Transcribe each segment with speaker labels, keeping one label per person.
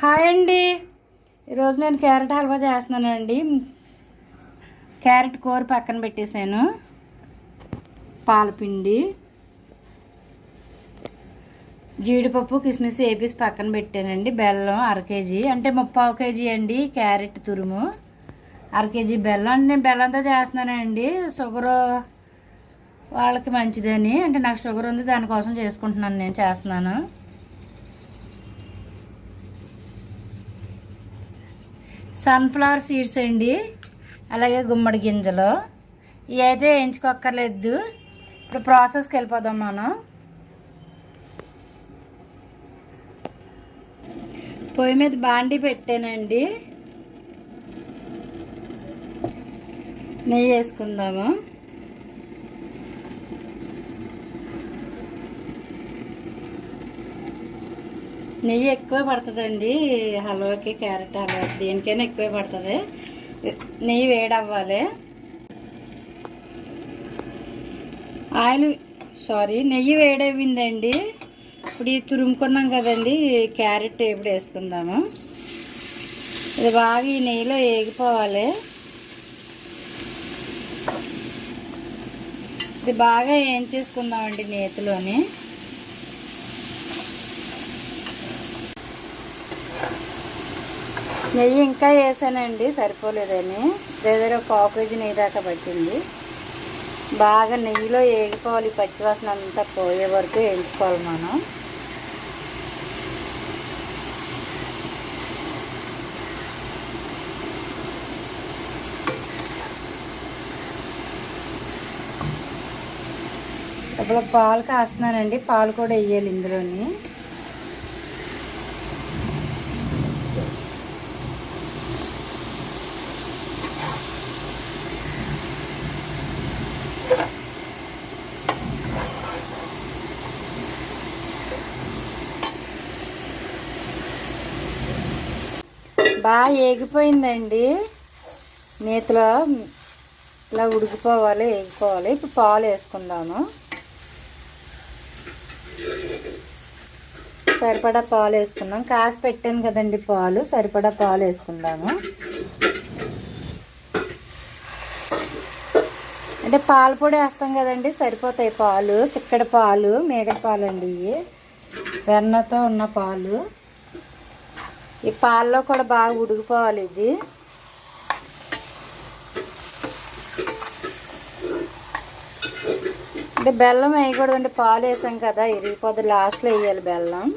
Speaker 1: Hi అండి. ఈరోజు నేను క్యారెట్ హల్వా చేస్తున్నానండి. క్యారెట్ కూర పక్కన పెట్టేశాను. పాలపిండి జీడిపప్పు కిస్మిస్ వేపేసి పక్కన పెట్టానండి. బెల్లం అర కేజీ అంటే ముప్పావు కేజీ అండి క్యారెట్ తురుము. అర కేజీ బెల్లం. అంటే నేను బెల్లంతో చేస్తున్నానండి. షుగర్ వాళ్ళకి మంచిదని. అంటే నాకు షుగర్ ఉంది దానికోసం చేసుకుంటున్నాను నేను చేస్తున్నాను. సన్ఫ్లవర్ సీడ్స్ అండి. అలాగే గుమ్మడి గింజలు. ఇవి అయితే వేయించుకోక్కర్లేదు. ఇప్పుడు ప్రాసెస్కి వెళ్ళిపోదాం మనం. పొయ్యి మీద బాండి పెట్టానండి. నెయ్యి వేసుకుందాము. నెయ్యి ఎక్కువ పడుతుందండి. హల్వాకి క్యారెట్ హల్వా దేనికైనా ఎక్కువే పడుతుంది. నెయ్యి వేడవ్వాలి. ఆయిల్ సారీ నెయ్యి వేడవ్విందండి. ఇప్పుడు ఇది తురుముకున్నాం కదండి క్యారెట్ ఇప్పుడు వేసుకుందాము. ఇది బాగా ఈ నెయ్యిలో వేగిపోవాలి ఇది బాగా ఏం చేసుకుందామండి నేతిలోని. నెయ్యి ఇంకా వేసానండి సరిపోలేదని. దగ్గర పావు కేజీ నెయ్యి దాకా పట్టింది. బాగా నెయ్యిలో వేగిపోవాలి పచ్చివాసన అంతా పోయే వరకు వేయించుకోవాలి మనం. ఇప్పుడు పాలు కాస్తున్నానండి పాలు కూడా వేయాలి ఇందులోని. బాగా ఏగిపోయిందండి. నేతిలో ఇలా ఉడికిపోవాలి వేగిపోవాలి ఇప్పుడు పాలు వేసుకుందాము. సరిపడా పాలు వేసుకుందాం. కాసి పెట్టాను కదండి పాలు. సరిపడా పాలు వేసుకుందాము. అంటే పాల పొడి వేస్తాం కదండి సరిపోతాయి పాలు. చిక్కడి పాలు మేగడి పాలు అండి ఇవి. వెన్నతో ఉన్న పాలు. ఈ పాల్లో కూడా బాగా ఉడికిపోవాలి ఇది. అంటే బెల్లం వేయకూడదండి పాలు వేసాం కదా ఇరిగిపోద్ది లాస్ట్లో వేయాలి బెల్లం.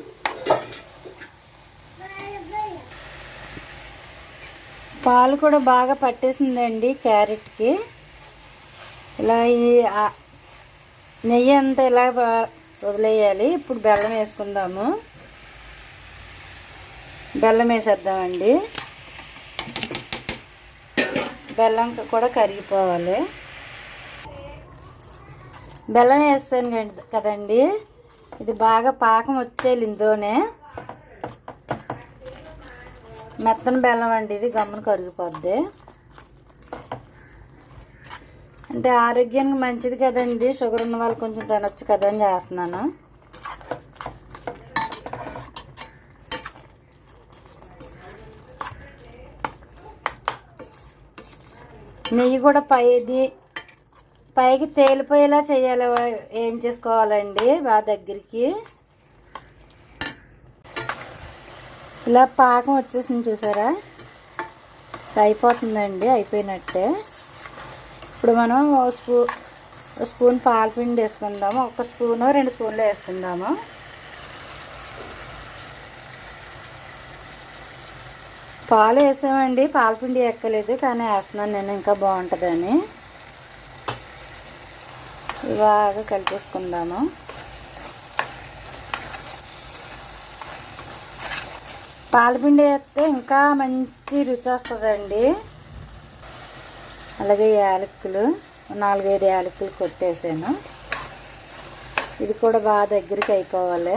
Speaker 1: పాలు కూడా బాగా పట్టేసిందండి క్యారెట్కి. ఇలా ఈ నెయ్యి అంతా ఇలా వదిలేయాలి. ఇప్పుడు బెల్లం వేసుకుందాము. బెల్లం వేసేద్దామండి. బెల్లం కూడా కరిగిపోవాలి. బెల్లం వేస్తాను కదండి ఇది బాగా పాకం వచ్చేయాలి ఇందులోనే. మెత్తన బెల్లం అండి ఇది గమ్మున కరిగిపోద్ది. అంటే ఆరోగ్యానికి మంచిది కదండి షుగర్ ఉన్న వాళ్ళు కొంచెం తినొచ్చు కదా అని చేస్తున్నాను. నెయ్యి కూడా పైది పైకి తేలిపోయేలా చేయాలి. ఏం చేసుకోవాలండి బాగా దగ్గరికి? ఇలా పాకం వచ్చేసింది చూసారా? అయిపోతుందండి అయిపోయినట్టే. ఇప్పుడు మనం ఓ స్పూ స్పూన్ పాలపిండి వేసుకుందాము. ఒక స్పూను రెండు స్పూన్లు వేసుకుందాము. పాలు వేసామండి. పాలపిండి ఎక్కలేదు కానీ వేస్తున్నాను నేను ఇంకా బాగుంటుందని. బాగా కలిపేసుకుందాము. పాలపిండి వేస్తే ఇంకా మంచి రుచి వస్తుందండి. అలాగే యాలక్కులు నాలుగైదు యాలక్కులు కొట్టేసాను. ఇది కూడా బాగా దగ్గరికి అయిపోవాలి.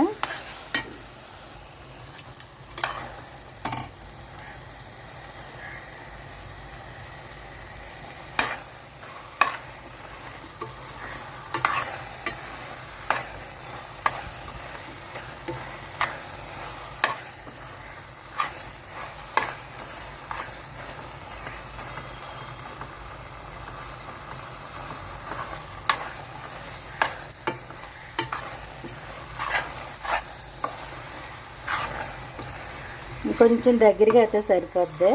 Speaker 1: కొంచెం దగ్గరగా అయితే సరిపోద్ది.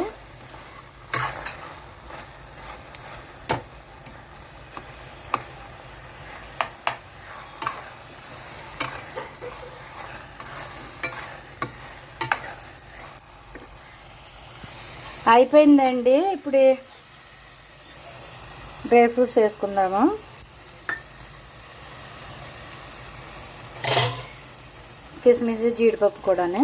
Speaker 1: అయిపోయిందండి. ఇప్పుడు డ్రై ఫ్రూట్స్ వేసుకుందాము. కిస్మిస్ జీడిపప్పు కూడానే.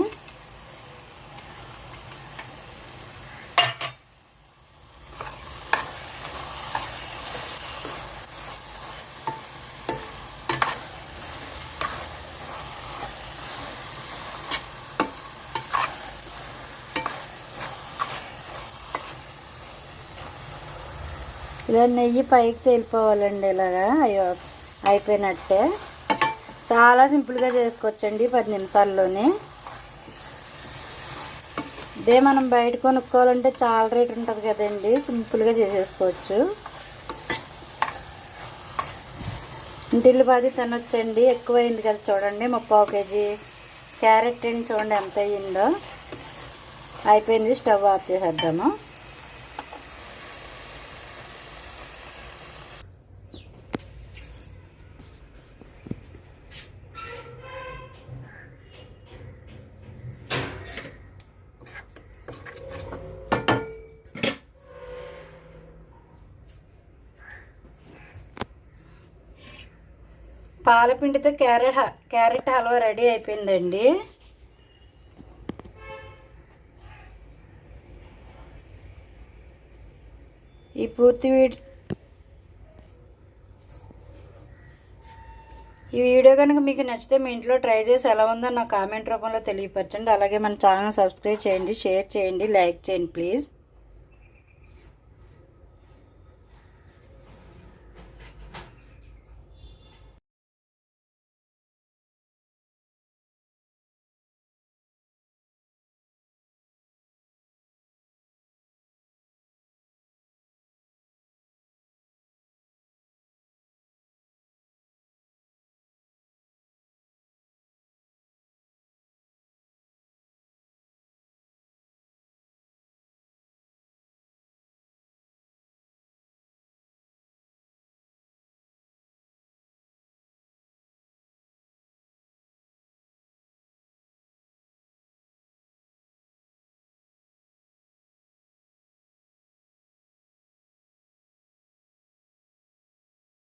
Speaker 1: ఇలా నెయ్యి పైకి తేలిపోవాలండి ఇలాగా. అయ్యో అయిపోయినట్టే. చాలా సింపుల్గా చేసుకోవచ్చండి పది నిమిషాల్లోనే. ఇదే మనం బయట కొనుక్కోవాలంటే చాలా రేట్ ఉంటుంది కదండి. సింపుల్గా చేసేసుకోవచ్చు. ఇంటిల్లిపాది తినొచ్చండి. ఎక్కువ అయింది కదా చూడండి. ముప్పావు కేజీ క్యారెట్ అండి చూడండి ఎంత అయ్యిందో. అయిపోయింది. స్టవ్ ఆఫ్ చేసేద్దాము. పాలపిండితో క్యారెట్ హ- క్యారెట్ హల్వా రెడీ అయిపోయిందండి. ఈ పూర్తి వీడియో ఈ వీడియో కనుక మీకు నచ్చితే మీ ఇంట్లో ట్రై చేసి ఎలా ఉందో నా కామెంట్ రూపంలో తెలియపరచండి. అలాగే మన ఛానల్ సబ్స్క్రైబ్ చేయండి షేర్ చేయండి లైక్ చేయండి ప్లీజ్.